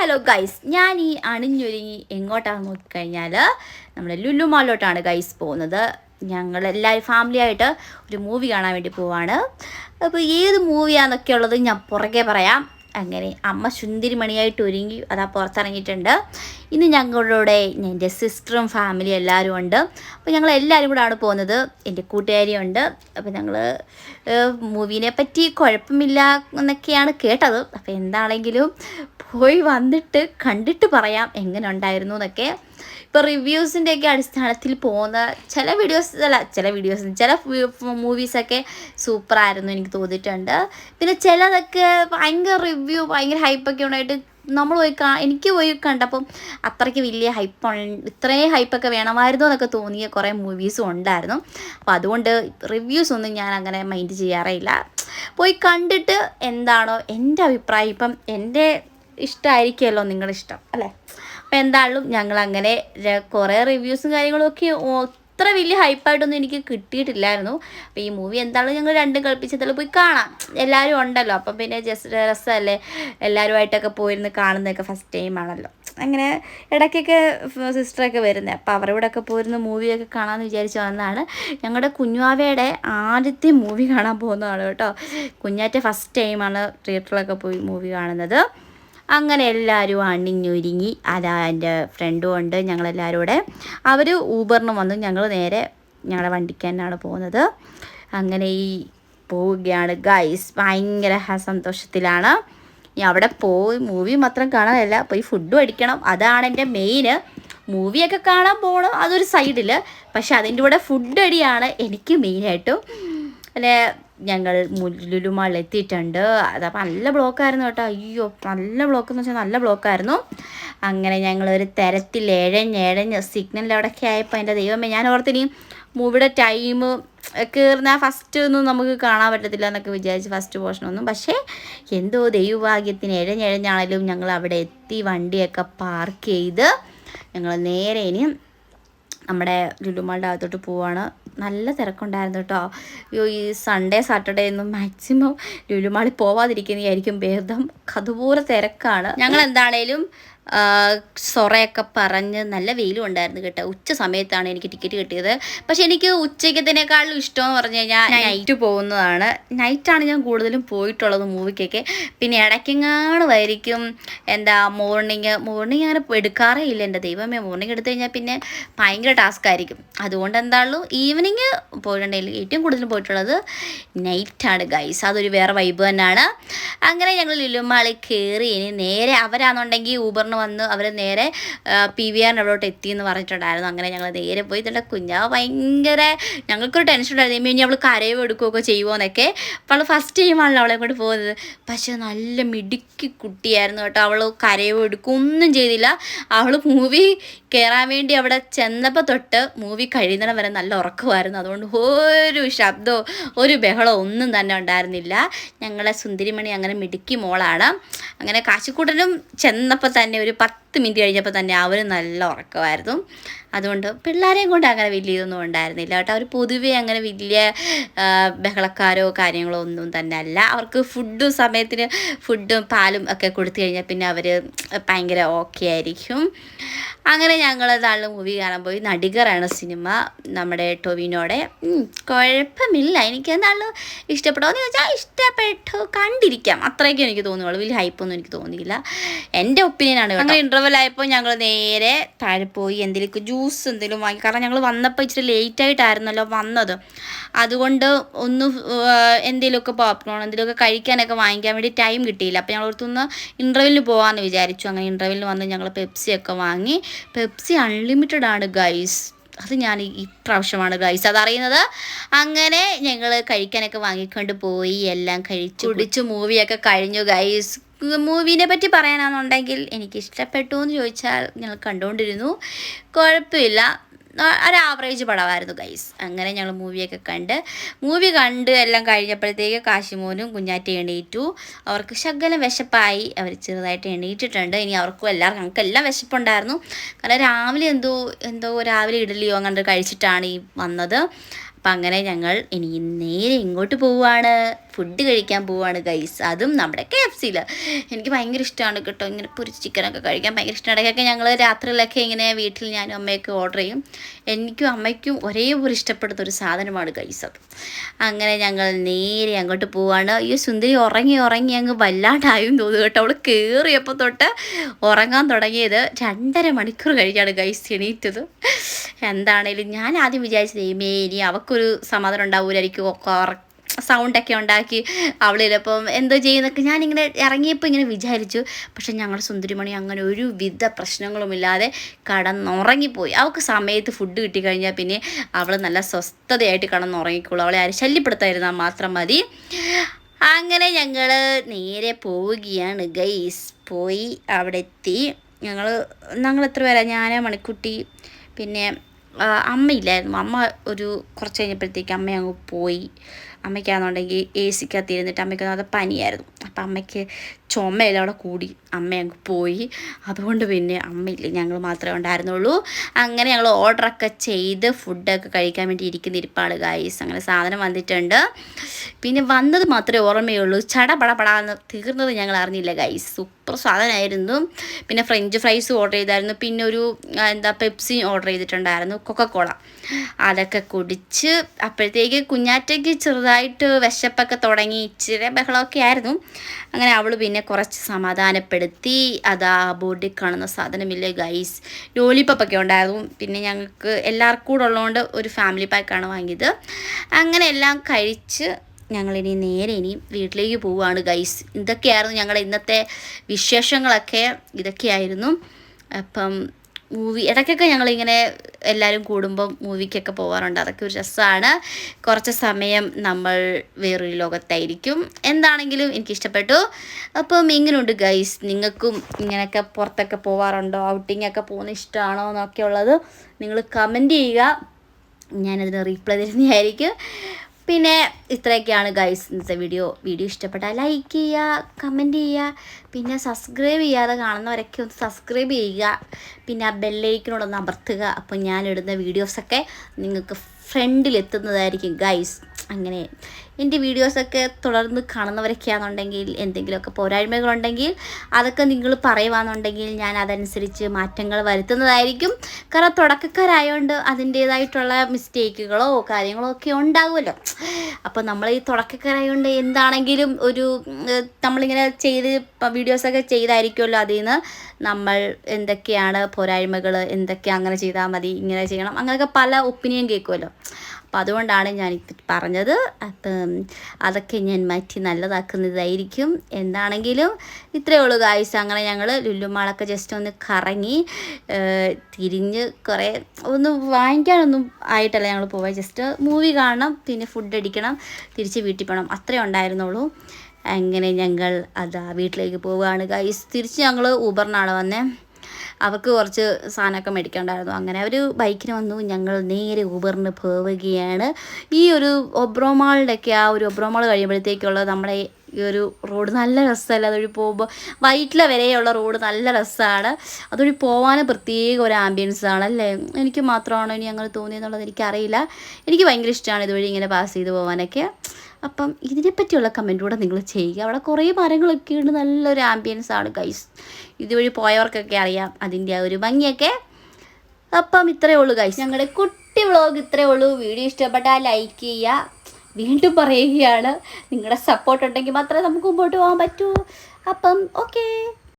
Hello guys ഞാൻ ഈ അണിഞ്ഞൊരുങ്ങി എങ്ങോട്ടാണ് നോക്കിക്കഴിഞ്ഞാൽ നമ്മുടെ ലുലു മാളിലോട്ടാണ് ഗൈസ് പോകുന്നത്. ഞങ്ങൾ എല്ലാവരും ഫാമിലി ആയിട്ട് ഒരു മൂവി കാണാൻ വേണ്ടി പോവാണ്. അപ്പോൾ ഏത് മൂവിയാണെന്നൊക്കെ ഉള്ളത് ഞാൻ പുറകെ പറയാം. അങ്ങനെ അമ്മ സുന്ദരിമണിയായിട്ട് ഒരുങ്ങി അതാ പുറത്തിറങ്ങിയിട്ടുണ്ട്. ഇന്ന് ഞങ്ങളുടെ എന്റെ സിസ്റ്ററും ഫാമിലി എല്ലാവരും ഉണ്ട്. അപ്പോൾ ഞങ്ങൾ എല്ലാവരും കൂടെ ആണ് പോകുന്നത്. എന്റെ കൂട്ടുകാരിയുണ്ട്. അപ്പോൾ ഞങ്ങൾ മൂവിനെ പറ്റി കുഴപ്പമില്ല എന്നൊക്കെയാണ് കേട്ടത്. അപ്പോൾ എന്താണെങ്കിലും പോയി വന്നിട്ട് കണ്ടിട്ട് പറയാം എങ്ങനെ ഉണ്ടായിരുന്നു എന്നൊക്കെ. ഇപ്പോൾ റിവ്യൂസിന്റെയൊക്കെ അടിസ്ഥാനത്തിൽ പോകുന്ന ചില വീഡിയോസ് അല്ല ചില വീഡിയോസ് ചില മൂവീസൊക്കെ സൂപ്പറായിരുന്നു എനിക്ക് തോന്നിയിട്ടുണ്ട്. പിന്നെ ചിലതൊക്കെ ഭയങ്കര റിവ്യൂ ഭയങ്കര ഹൈപ്പൊക്കെ ഉണ്ടായിട്ട് നമ്മൾ പോയി കാ എനിക്ക് പോയി കണ്ടപ്പം അത്രയ്ക്ക് വലിയ ഹൈപ്പ് ഇത്രയും ഹൈപ്പൊക്കെ വേണമായിരുന്നു എന്നൊക്കെ തോന്നിയ കുറേ മൂവീസും ഉണ്ടായിരുന്നു. അപ്പോൾ അതുകൊണ്ട് റിവ്യൂസ് ഒന്നും ഞാൻ അങ്ങനെ മൈൻഡ് ചെയ്യാറേയില്ല. പോയി കണ്ടിട്ട് എന്താണോ എന്റെ അഭിപ്രായം ഇപ്പം എന്റെ ഇഷ്ടമായിരിക്കുമല്ലോ നിങ്ങളുടെ ഇഷ്ടം അല്ലേ? അപ്പം എന്തായാലും ഞങ്ങൾ അങ്ങനെ കുറേ റിവ്യൂസും കാര്യങ്ങളും ഒക്കെ അത്ര വലിയ ഹൈപ്പായിട്ടൊന്നും എനിക്ക് കിട്ടിയിട്ടില്ലായിരുന്നു. അപ്പോൾ ഈ മൂവി എന്താണ് ഞങ്ങൾ രണ്ടും കളിപ്പിച്ചതല്ല പോയി കാണാം. എല്ലാവരും ഉണ്ടല്ലോ. അപ്പം പിന്നെ ജസ്റ്റ് രസമല്ലേ? എല്ലാവരുമായിട്ടൊക്കെ പോയിരുന്ന് കാണുന്നതൊക്കെ ഫസ്റ്റ് ടൈം ആണല്ലോ. അങ്ങനെ ഇടയ്ക്കൊക്കെ സിസ്റ്ററൊക്കെ വരുന്നത് അപ്പോൾ അവരുടെ ഒക്കെ പോയിരുന്ന് മൂവിയൊക്കെ കാണാമെന്ന് വിചാരിച്ച് വന്നതാണ്. ഞങ്ങളുടെ കുഞ്ഞുവാവയുടെ ആദ്യത്തെ മൂവി കാണാൻ പോകുന്നതാണ് കേട്ടോ. കുഞ്ഞാറ്റ ഫസ്റ്റ് ടൈമാണ് തിയേറ്ററിലൊക്കെ പോയി മൂവി കാണുന്നത്. അങ്ങനെ എല്ലാവരും അണിഞ്ഞൊരുങ്ങി. അതാ എന്റെ ഫ്രണ്ടും ഉണ്ട് ഞങ്ങളെല്ലാവരും കൂടെ അവർ ഊബറിന് വന്നു. ഞങ്ങൾ നേരെ ഞങ്ങളുടെ വണ്ടിക്ക് തന്നെയാണ് പോകുന്നത്. അങ്ങനെ ഈ പോവുകയാണ്. ഗൈസ് ഭയങ്കര സന്തോഷത്തിലാണ്. ഇനി അവിടെ പോയി മൂവി മാത്രം കാണാനല്ല പോയി ഫുഡ് അടിക്കണം. അതാണ് എന്റെ മെയിന് മൂവിയൊക്കെ കാണാൻ പോകണം അതൊരു സൈഡിൽ പക്ഷെ അതിന്റെ കൂടെ ഫുഡ് അടിയാണ് എനിക്ക് മെയിനായിട്ടും അല്ലെ ഞങ്ങൾ ലുലുമാളിൽ എത്തിയിട്ടുണ്ട്. അതപ്പോൾ നല്ല ബ്ലോക്കായിരുന്നു കേട്ടോ. അയ്യോ നല്ല ബ്ലോക്ക് എന്ന് വെച്ചാൽ നല്ല ബ്ലോക്കായിരുന്നു. അങ്ങനെ ഞങ്ങളൊരു തരത്തിൽ ഏഴഞ്ഞ് ഏഴഞ്ഞ് അവിടെയൊക്കെ ആയപ്പോൾ എന്റെ ദൈവമേ ഞാൻ ഓർത്തിനി മൂവിയുടെ ടൈം കയറുന്ന ഫസ്റ്റ് ഒന്നും നമുക്ക് കാണാൻ പറ്റത്തില്ല എന്നൊക്കെ വിചാരിച്ച് ഫസ്റ്റ് പോർഷനൊന്നും പക്ഷേ എന്തോ ദൈവഭാഗ്യത്തിന് എഴഞ്ഞെഴഞ്ഞാണെങ്കിലും ഞങ്ങൾ അവിടെ എത്തി വണ്ടിയൊക്കെ പാർക്ക് ചെയ്ത് ഞങ്ങൾ നേരെ ഇനി നമ്മുടെ ലുലുമാളുടെ അകത്തോട്ട് പോവാണ്. നല്ല തിരക്കുണ്ടായിരുന്നു കേട്ടോ അയ്യോ ഈ സൺഡേ സാറ്റർഡേ ഒന്നും മാക്സിമം ലുലുമാളിൽ പോവാതിരിക്കുന്നതായിരിക്കും ഭേദം. അതുപോലെ തിരക്കാണ്. ഞങ്ങൾ എന്താണേലും സൊറയൊക്കെ പറഞ്ഞ് നല്ല വെയിലും ഉണ്ടായിരുന്നു കേട്ടോ. ഉച്ച സമയത്താണ് എനിക്ക് ടിക്കറ്റ് കിട്ടിയത്. പക്ഷെ എനിക്ക് ഉച്ചയ്ക്കത്തിനേക്കാളും ഇഷ്ടമെന്ന് പറഞ്ഞു കഴിഞ്ഞാൽ നൈറ്റ് പോകുന്നതാണ്. നൈറ്റാണ് ഞാൻ കൂടുതലും പോയിട്ടുള്ളത് മൂവിക്കൊക്കെ പിന്നെ ഇടയ്ക്കെങ്ങാണുമായിരിക്കും എന്താ മോർണിംഗ് മോർണിംഗ് അങ്ങനെ എടുക്കാറേ ഇല്ല എന്റെ ദൈവമേ. മോർണിംഗ് എടുത്തു കഴിഞ്ഞാൽ പിന്നെ ഭയങ്കര ടാസ്ക് ആയിരിക്കും. അതുകൊണ്ട് എന്താണല്ലോ ഈവനിങ് പോയിട്ടുണ്ടെങ്കിൽ ഏറ്റവും കൂടുതൽ പോയിട്ടുള്ളത് നൈറ്റാണ് ഗൈസ് അതൊരു വേറെ വൈബ് തന്നെയാണ്. അങ്ങനെ ഞങ്ങൾ ലുലുമാളിൽ കയറി ഇനി നേരെ അവരാണെന്നുണ്ടെങ്കിൽ ഊബറിന് വന്ന് അവർ നേരെ പി വി ആറിന്റെ അവിടോട്ട് എത്തി എന്ന് പറഞ്ഞിട്ടുണ്ടായിരുന്നു. അങ്ങനെ ഞങ്ങൾ നേരെ പോയി. ഇതിന്റെ കുഞ്ഞാവ് ഭയങ്കര ഞങ്ങൾക്കൊരു ടെൻഷൻ ഉണ്ടായിരുന്നു. ഇനി അവൾ കരയോ എടുക്കുകയൊക്കെ ചെയ്യുമോ എന്നൊക്കെ അപ്പോൾ അവൾ ഫസ്റ്റ് ടൈമാണല്ലോ അവളെ കൊണ്ട് പോകുന്നത്. പക്ഷേ നല്ല മിടുക്കി കുട്ടിയായിരുന്നു കേട്ടോ. അവൾ കരയോ എടുക്കും ഒന്നും ചെയ്തില്ല. അവൾ മൂവി കയറാൻ വേണ്ടി അവിടെ ചെന്നപ്പോൾ തൊട്ട് മൂവി കഴിയുന്നിടം വരെ നല്ല ഉറക്കമായിരുന്നു. അതുകൊണ്ട് ഒരു ശബ്ദമോ ഒരു ബഹളമോ ഒന്നും തന്നെ ഉണ്ടായിരുന്നില്ല. ഞങ്ങളെ സുന്ദരിമണി അങ്ങനെ മിടുക്കി മോളാണ്. അങ്ങനെ കാശിക്കൂട്ടനും ചെന്നപ്പോൾ തന്നെ ഒരു പത്ത് മിനിറ്റ് കഴിഞ്ഞപ്പോൾ തന്നെ അവർ നല്ല ഉറക്കമായിരുന്നു. അതുകൊണ്ട് പിള്ളേരെയും കൊണ്ട് അങ്ങനെ വലിയ ഇതൊന്നും ഉണ്ടായിരുന്നില്ല കേട്ടോ. അവർ പൊതുവേ അങ്ങനെ വലിയ ബഹളക്കാരോ കാര്യങ്ങളോ ഒന്നും തന്നെ അല്ല. അവർക്ക് ഫുഡും സമയത്തിന് ഫുഡും പാലും ഒക്കെ കൊടുത്തു കഴിഞ്ഞാൽ പിന്നെ അവർ ഭയങ്കര ഓക്കെ ആയിരിക്കും. അങ്ങനെ ഞങ്ങൾ നാളെ മൂവി കാണാൻ പോയി. നടികറാണ് സിനിമ നമ്മുടെ ടൊവിനോടെ. കുഴപ്പമില്ല. എനിക്ക് എന്തായാലും ഇഷ്ടപ്പെട്ടോ എന്ന് ചോദിച്ചാൽ ഇഷ്ടപ്പെട്ടു കണ്ടിരിക്കാം. അത്രയൊക്കെ എനിക്ക് തോന്നുള്ളൂ. വലിയ ഹൈപ്പൊന്നും എനിക്ക് തോന്നിയില്ല. എന്റെ ഒപ്പീനിയനാണ് അങ്ങനെ ഇന്റർവെൽ ആയപ്പോൾ ഞങ്ങൾ നേരെ താഴെ പോയി. എന്തെങ്കിലും എന്തെങ്കിലും വാങ്ങി. കാരണം ഞങ്ങൾ വന്നപ്പോൾ ഇച്ചിരി ലേറ്റ് ആയിട്ടായിരുന്നല്ലോ വന്നത്. അതുകൊണ്ട് ഒന്ന് എന്തെങ്കിലുമൊക്കെ പോപ്കോൺ എന്തെങ്കിലുമൊക്കെ കഴിക്കാനൊക്കെ വാങ്ങിക്കാൻ വേണ്ടി ടൈം കിട്ടിയില്ല. അപ്പോൾ ഞങ്ങൾ ഓർത്തൊന്ന് ഇന്റർവ്യൂവിൽ പോകാമെന്ന് വിചാരിച്ചു. അങ്ങനെ ഇന്റർവ്യൂവിൽ വന്ന് ഞങ്ങൾ പെപ്സിയൊക്കെ വാങ്ങി. പെപ്സി അൺലിമിറ്റഡ് ആണ് ഗൈസ് അത് ഞാൻ ഈ പ്രാവശ്യമാണ് ഗൈസ് അതറിയുന്നത്? അങ്ങനെ ഞങ്ങൾ കഴിക്കാനൊക്കെ വാങ്ങിക്കൊണ്ട് പോയി. എല്ലാം കഴിച്ചു കുടിച്ചു മൂവിയൊക്കെ കഴിഞ്ഞു ഗൈസ് മൂവിനെ പറ്റി പറയാനാണെന്നുണ്ടെങ്കിൽ എനിക്ക് ഇഷ്ടപ്പെട്ടു എന്ന് ചോദിച്ചാൽ ഞങ്ങൾ കണ്ടുകൊണ്ടിരുന്നു. കുഴപ്പമില്ല. ഒരു ആവറേജ് പടമായിരുന്നു ഗൈസ് അങ്ങനെ ഞങ്ങൾ മൂവിയൊക്കെ കണ്ട്. മൂവി കണ്ട് എല്ലാം കഴിഞ്ഞപ്പോഴത്തേക്ക് കാശിമോനും കുഞ്ഞാറ്റ എണീറ്റു. അവർക്ക് ശകലം വിശപ്പായി. അവർ ചെറുതായിട്ട് എണീറ്റിട്ടുണ്ട്. ഇനി അവർക്കും എല്ലാവർക്കും ഞങ്ങൾക്ക് എല്ലാം വിശപ്പുണ്ടായിരുന്നു. കാരണം രാവിലെ എന്തോ എന്തോ രാവിലെ ഇഡലിയോ അങ്ങനെ കഴിച്ചിട്ടാണ് ഈ വന്നത്. അപ്പം അങ്ങനെ ഞങ്ങൾ ഇനി നേരെ ഇങ്ങോട്ട് പോവുകയാണ്. ഫുഡ് കഴിക്കാൻ പോവാണ് ഗൈസ് അതും നമ്മുടെ കെ എഫ് സിയിൽ എനിക്ക് ഭയങ്കര ഇഷ്ടമാണ് കേട്ടോ. ഇങ്ങനെ പൊരിച്ച് ചിക്കനൊക്കെ കഴിക്കാൻ ഭയങ്കര ഇഷ്ടമാണ് ഇടയ്ക്കൊക്കെ ഞങ്ങൾ രാത്രിയിലൊക്കെ ഇങ്ങനെ വീട്ടിൽ ഞാനും അമ്മയൊക്കെ ഓർഡർ ചെയ്യും. എനിക്കും അമ്മയ്ക്കും ഒരേപോലെ ഇഷ്ടപ്പെടുന്ന ഒരു സാധനമാണ് ഗൈസ് അത്. അങ്ങനെ ഞങ്ങൾ നേരെ അങ്ങോട്ട് പോവാണ്. ഈ സുന്ദരി ഉറങ്ങി ഉറങ്ങി അങ്ങ് വല്ലാണ്ടായും തോന്നുന്നു കേട്ടോ. അവൾ കയറിയപ്പോൾ തൊട്ട് ഉറങ്ങാൻ തുടങ്ങിയത് രണ്ടര മണിക്കൂർ കഴിഞ്ഞാണ് ഗൈസ് എണീറ്റത്. എന്താണേലും ഞാൻ ആദ്യം വിചാരിച്ചത് ഇമേ ഇനി അവൾക്കൊരു സമാധാനം ഉണ്ടാവൂലായിരിക്കും. സൗണ്ടൊക്കെ ഉണ്ടാക്കി അവളിലപ്പം എന്തോ ചെയ്യുന്നൊക്കെ ഞാനിങ്ങനെ ഇറങ്ങിയപ്പോൾ ഇങ്ങനെ വിചാരിച്ചു. പക്ഷെ ഞങ്ങളുടെ സുന്ദരിമണി അങ്ങനെ ഒരുവിധ പ്രശ്നങ്ങളുമില്ലാതെ കടന്നുറങ്ങിപ്പോയി. അവൾക്ക് സമയത്ത് ഫുഡ് കിട്ടിക്കഴിഞ്ഞാൽ പിന്നെ അവൾ നല്ല സ്വസ്ഥതയായിട്ട് കടന്നുറങ്ങിക്കോളൂ. അവളെ ആരും ശല്യപ്പെടുത്താതിരുന്നാൽ മാത്രം മതി. അങ്ങനെ ഞങ്ങൾ നേരെ പോവുകയാണ്. ഗൈസ് പോയി അവിടെ എത്തി ഞങ്ങൾ ഞങ്ങൾ എത്ര പേരാ? ഞാൻ മണിക്കുട്ടി പിന്നെ അമ്മയില്ലായിരുന്നു. അമ്മ ഒരു കുറച്ച് കഴിഞ്ഞപ്പോഴത്തേക്ക് അമ്മ അങ്ങ് പോയി. അമ്മയ്ക്കാണെന്നുണ്ടെങ്കിൽ എ സിക്കകത്ത് ഇരുന്നിട്ട് അമ്മയ്ക്ക് അത് പനിയായിരുന്നു. അപ്പം അമ്മയ്ക്ക് ചുമയെല്ലാം അവിടെ കൂടി. അമ്മ അങ്ങ് പോയി. അതുകൊണ്ട് പിന്നെ അമ്മയില്ല ഞങ്ങൾ മാത്രമേ ഉണ്ടായിരുന്നുള്ളൂ. അങ്ങനെ ഞങ്ങൾ ഓർഡറൊക്കെ ചെയ്ത് ഫുഡൊക്കെ കഴിക്കാൻ വേണ്ടി ഇരിക്കുന്ന ഇരിപ്പാണ് ഗായ്സ് അങ്ങനെ സാധനം വന്നിട്ടുണ്ട്. പിന്നെ വന്നത് മാത്രമേ ഓർമ്മയുള്ളൂ. ചടപടപടാന്ന് തീർന്നത് ഞങ്ങൾ അറിഞ്ഞില്ല ഗൈസ് സൂപ്പർ സാധനമായിരുന്നു. പിന്നെ ഫ്രഞ്ച് ഫ്രൈസ് ഓർഡർ ചെയ്തായിരുന്നു. പിന്നെ ഒരു എന്താ പെപ്സി ഓർഡർ ചെയ്തിട്ടുണ്ടായിരുന്നു. കൊക്കക്കോള അതൊക്കെ കുടിച്ച് അപ്പോഴത്തേക്ക് കുഞ്ഞാറ്റയ്ക്ക് ചെറുതായിട്ട് വിശപ്പൊക്കെ തുടങ്ങി ഇച്ചിരി ബഹളമൊക്കെ ആയിരുന്നു. അങ്ങനെ അവൾ പിന്നെ കുറച്ച് സമാധാനപ്പെടുത്തി. അതാ ബോർഡിൽ കാണുന്ന സാധനമില്ലേ ഗൈസ് ലോലിപ്പപ്പൊക്കെ ഉണ്ടായിരുന്നു. പിന്നെ ഞങ്ങൾക്ക് എല്ലാവർക്കും കൂടെ ഉള്ളതുകൊണ്ട് ഒരു ഫാമിലി പാക്കാണ് വാങ്ങിയത്. അങ്ങനെ എല്ലാം കഴിച്ച് ഞങ്ങളിനി നേരെ ഇനി വീട്ടിലേക്ക് പോവുകയാണ് ഗൈസ് ഇതൊക്കെയായിരുന്നു ഞങ്ങളുടെ ഇന്നത്തെ വിശേഷങ്ങളൊക്കെ. ഇതൊക്കെയായിരുന്നു. അപ്പം മൂവി ഇടയ്ക്കൊക്കെ ഞങ്ങളിങ്ങനെ എല്ലാവരും കൂടുമ്പം മൂവിക്കൊക്കെ പോകാറുണ്ട് അതൊക്കെ ഒരു രസമാണ്. കുറച്ച് സമയം നമ്മൾ വേറൊരു ലോകത്തായിരിക്കും എന്താണെങ്കിലും എനിക്കിഷ്ടപ്പെട്ടു. അപ്പം ഇങ്ങനെയുണ്ട് ഗൈസ് നിങ്ങൾക്കും ഇങ്ങനെയൊക്കെ പുറത്തൊക്കെ പോകാറുണ്ടോ ഔട്ടിംഗ് ഒക്കെ പോകുന്ന ഇഷ്ടമാണോ എന്നൊക്കെ ഉള്ളത് നിങ്ങൾ കമന്റ് ചെയ്യുക. ഞാനതിന് റീപ്ലൈ തരുന്നതായിരിക്കും. പിന്നെ ഇത്രയൊക്കെയാണ് ഗൈസ് ഇന്നത്തെ വീഡിയോ വീഡിയോ ഇഷ്ടപ്പെട്ടാൽ ലൈക്ക് ചെയ്യുക കമന്റ് ചെയ്യുക പിന്നെ സബ്സ്ക്രൈബ് ചെയ്യാതെ കാണുന്നവരൊക്കെ ഒന്ന് സബ്സ്ക്രൈബ് ചെയ്യുക. പിന്നെ ആ ബെല്ലൈക്കിനോടൊന്ന് അമർത്തുക. അപ്പോൾ ഞാനിടുന്ന വീഡിയോസൊക്കെ നിങ്ങൾക്ക് ഫ്രണ്ടിലെത്തുന്നതായിരിക്കും ഗൈസ് അങ്ങനെ എന്റെ വീഡിയോസൊക്കെ തുടർന്ന് കാണുന്നവരൊക്കെയാണെന്നുണ്ടെങ്കിൽ എന്തെങ്കിലുമൊക്കെ പോരായ്മകളുണ്ടെങ്കിൽ അതൊക്കെ നിങ്ങൾ പറയുവാണെന്നുണ്ടെങ്കിൽ ഞാൻ അതനുസരിച്ച് മാറ്റങ്ങൾ വരുത്തുന്നതായിരിക്കും. കാരണം തുടക്കക്കാരായതുകൊണ്ട് അതിന്റേതായിട്ടുള്ള മിസ്റ്റേക്കുകളോ കാര്യങ്ങളോ ഒക്കെ ഉണ്ടാകുമല്ലോ അപ്പോൾ നമ്മൾ ഈ തുടക്കക്കാരായതുകൊണ്ട് എന്താണെങ്കിലും ഒരു നമ്മളിങ്ങനെ ചെയ്ത് വീഡിയോസൊക്കെ ചെയ്തായിരിക്കുമല്ലോ അതിൽ നിന്ന് നമ്മൾ എന്തൊക്കെയാണ് പോരായ്മകൾ എന്തൊക്കെ അങ്ങനെ ചെയ്താൽ മതി ഇങ്ങനെ ചെയ്യണം അങ്ങനെയൊക്കെ പല ഒപ്പീനിയൻ കേൾക്കുമല്ലോ. അപ്പം അതുകൊണ്ടാണ് ഞാൻ പറഞ്ഞത്. അപ്പം അതൊക്കെ ഞാൻ മാറ്റി നല്ലതാക്കുന്നതായിരിക്കും. എന്താണെങ്കിലും ഇത്രയേ ഉള്ളൂ ഗായ്സ് അങ്ങനെ ഞങ്ങൾ ലുല്ലുമാളൊക്കെ ജസ്റ്റ് ഒന്ന് കറങ്ങി തിരിഞ്ഞ് കുറേ ഒന്ന് വാങ്ങിക്കാനൊന്നും ആയിട്ടല്ല ഞങ്ങൾ പോവാ. ജസ്റ്റ് മൂവി കാണണം പിന്നെ ഫുഡ് അടിക്കണം തിരിച്ച് വീട്ടിൽ പോകണം അത്രേ ഉണ്ടായിരുന്നുള്ളൂ. അങ്ങനെ ഞങ്ങൾ അതാ വീട്ടിലേക്ക് പോവുകയാണ് ഗൈസ് തിരിച്ച് ഞങ്ങൾ ഊബറിനാണ് വന്നത് അവർക്ക് കുറച്ച് സാധനമൊക്കെ മേടിക്കാണ്ടായിരുന്നു. അങ്ങനെ അവർ ബൈക്കിന് വന്നു. ഞങ്ങൾ നേരെ ഊബറിന് പോവുകയാണ്. ഈ ഒരു ഒബ്രോമാളിന്റെയൊക്കെ ആ ഒരു ഒബ്രോമാൾ കഴിയുമ്പോഴത്തേക്കുള്ള നമ്മുടെ ഈ ഒരു റോഡ് നല്ല രസമല്ല? അതുവഴി പോകുമ്പോൾ വൈറ്റില വരെയുള്ള റോഡ് നല്ല രസമാണ്. അതുവഴി പോകാനും പ്രത്യേക ഒരു ആംബിയൻസ് ആണ് അല്ലേ? എനിക്ക് മാത്രമാണോ ഇനി അങ്ങനെ തോന്നിയെന്നുള്ളത് എനിക്കറിയില്ല. എനിക്ക് ഭയങ്കര ഇഷ്ടമാണ് ഇതുവഴി ഇങ്ങനെ പാസ് ചെയ്ത് പോകാനൊക്കെ അപ്പം ഇതിനെപ്പറ്റിയുള്ള കമന്റ് കൂടെ നിങ്ങൾ ചെയ്യുക. അവിടെ കുറേ മരങ്ങളൊക്കെ ഉണ്ട്. നല്ലൊരു ആംബിയൻസ് ആണ് ഗൈസ് ഇതുവഴി പോയവർക്കൊക്കെ അറിയാം അതിന്റെ ആ ഒരു ഭംഗിയൊക്കെ. അപ്പം ഇത്രയേ ഉള്ളൂ ഗൈസ് ഞങ്ങളുടെ കുട്ടി വ്ളോഗ് ഇത്രയേ ഉള്ളൂ. വീഡിയോ ഇഷ്ടപ്പെട്ടാൽ ലൈക്ക് ചെയ്യുക. വീണ്ടും പറയുകയാണ്. നിങ്ങളുടെ സപ്പോർട്ട് ഉണ്ടെങ്കിൽ മാത്രമേ നമുക്ക് മുമ്പോട്ട് പോകാൻ പറ്റൂ. അപ്പം ഓക്കേ